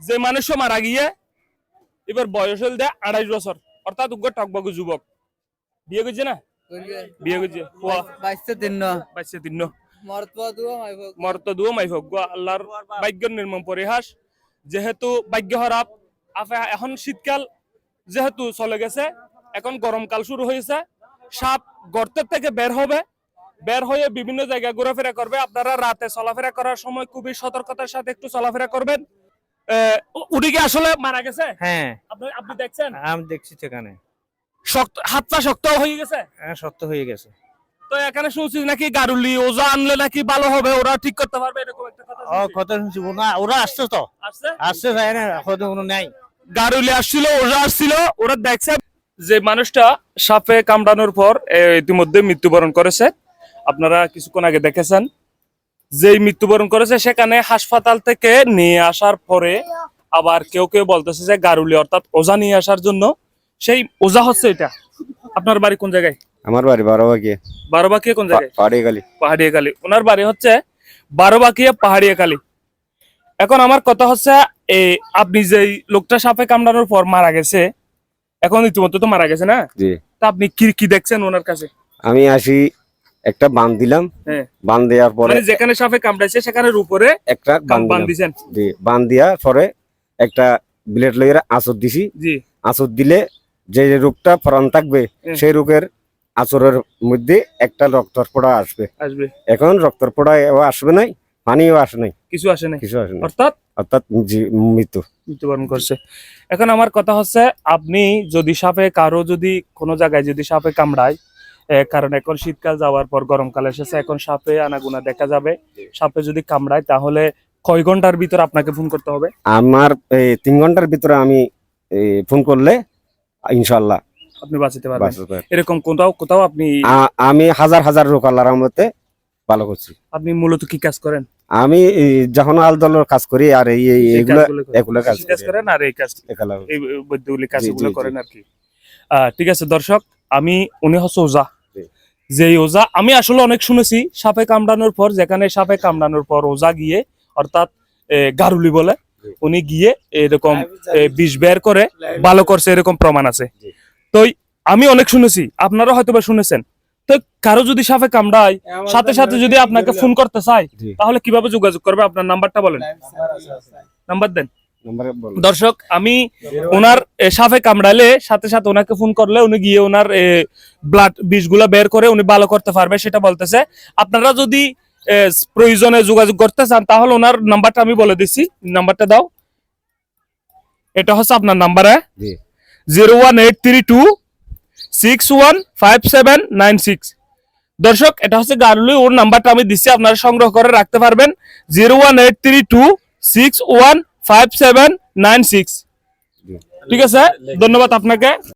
যে মানুষ মারা গিয়ে এবার বয়স হল দে আড়াইশ বছর। অর্থাৎ উগ্র টকবগ যুবক। বিয়ে করছে না? বিয়ে করছে। বাইশে তিন্ন। দুয়া মর্ত দুও মাই হোক। আল্লাহর ভাগ্য নির্মম পরিহাস। যেহেতু ভাগ্য এখন শীতকাল যেহেতু চলে গেছে এখন গরমকাল শুরু হয়েছে। সাপ গর্তের থেকে বের হবে। বের হয়ে বিভিন্ন জায়গায় ঘোরাফেরা করবে। আপনারা রাতে চলাফেরা করার সময় খুবই সতর্কতার সাথে একটু চলাফেরা করবেন। উনি কি আসলে মারা গেছে? হ্যাঁ। আপনি আপনি দেখছেন? আমি দেখছি সেখানে শক্ত হাত পা শক্ত হয়ে গেছে? হ্যাঁ, সত্য হয়ে গেছে। তো এখানে শুনছি নাকি গারুলি ওজা আনলে নাকি ভালো হবে? ওরা ঠিক করতে পারবে? এরকম একটা কথা ও। কথা শুনছি। না ওরা আসছে তো। আসছে? আসছে তাই না হয়তো কোনো নাই। গারুলি আসছিল ওরা আসছিল ওরা দেখছে যে মানুষটা সাপে কামড়ানোর পর ইতিমধ্যে মৃত্যুবরণ করেছে। আপনারা কিছুক্ষণ আগে দেখেছেন। যেই মৃত্যুবরণ করেছে সেখানে হাসপাতাল থেকে নিয়ে আসার পরে আবার কেউ কেউ বলতেছে যে গারুলি অর্থাৎ ওজা নিয়ে আসার জন্য। সেই ওজা হচ্ছে এটা। আপনার বাড়ি কোন জায়গায়? আমার বাড়ি বারোবাকি বারোবাকিয়া কোন জায়গায়? পাহাড়ি গালি পাহাড়িয়া কালী ওনার বাড়ি হচ্ছে বারোবাকিয়া পাহাড়িয়া কালী এখন আমার কথা হচ্ছে এই আপনি যেই লোকটা সাপে কামড়ানোর পর মারা গেছে এখন ইতিমধ্যে তো মারা গেছে না? তা আপনি কি কি দেখছেন ওনার কাছে? আমি আসি একটা বান দিলাম। হ্যাঁ। বান দেওয়ার পরে মানে যেখানে সাপে কামড়াইছে সেখানের উপরে একটা বান দিছেন? জি বান দেওয়ার পরে একটা ব্লেড লইয়া আঁচর দিছি। জি। আঁচর দিলে যে রোগটা ফরান থাকবে সেই রোগের আচরের মধ্যে একটা রক্তর পড়া আসবে। আসবে। এখন রক্তর পড়া আসবে নাই পানিও আসে নাই। কিছু আসে নাই? কিছু আসে নাই। অর্থাৎ? অর্থাৎ মৃত্যু। মৃত্যুবরণ করছে। এখন আমার কথা হচ্ছে আপনি যদি সাপে কারও যদি কোনো জায়গায় যদি সাপে কামড়ায় কারণ এখন শীতকাল যাওয়ার পর গরমকাল এসেছে এখন সাপে আনাগুনা দেখা যাবে। সাপে যদি কামড়ায় তাহলে কয় ঘণ্টার ভিতর আপনাকে ফোন করতে হবে? আমার তিন ঘণ্টার ভিতরে আমি ফোন করলে ইনশাল্লাহ আপনি বাঁচাতে পারবেন। এরকম কোথাও কোথাও আপনি আমি হাজার হাজার রোগ আল্লাহর রহমতে ভালো করছি। আপনি মূলত কি কাজ করেন? আমি যখন আলদলের কাজ করি আর এই এগুলো এগুলো কাজ করি। করেন আর এই কাজ এই বৈদ্যুতিক জি, কাজগুলো করেন আর কি। আহ, ঠিক আছে দর্শক আমি উনি হচ্ছে ওজা। যে ওজা আমি আসলে অনেক শুনেছি সাপে কামড়ানোর পর যেখানে সাপে কামড়ানোর পর ওজা গিয়ে অর্থাৎ গারুলি বলে উনি গিয়ে এরকম বিষ বের করে ভালো করছে এরকম প্রমাণ আছে। তো আমি অনেক শুনেছি আপনারা হয়তো বা শুনেছেন। তো কারও যদি সাপে কামড়ায় সাথে সাথে যদি আপনাকে ফোন করতে চায় তাহলে কীভাবে যোগাযোগ করবে? আপনার নাম্বারটা বলেন। নাম্বার দেন। দর্শক আমি ওনার সাপে কামড়ালে সাথে সাথে ওনাকে ফোন করলে উনি গিয়ে ওনার ব্লাড বিষগুলো বের করে উনি ভালো করতে পারবে সেটা বলতেছে। আপনারা যদি প্রয়োজনে যোগাযোগ করতে চান তাহলে ওনার নাম্বারটা আমি বলে দিচ্ছি। নাম্বারটা দাও। এটা হচ্ছে আপনার number ji. Zero one eight three two six one five seven nine six দর্শক এটা হচ্ছে গারুলি ওর নাম্বারটা আমি দিচ্ছি। আপনারা সংগ্রহ করে রাখতে পারবেন। Zero one eight three two six one five seven nine six ji. ঠিক আছে ধন্যবাদ আপনাকে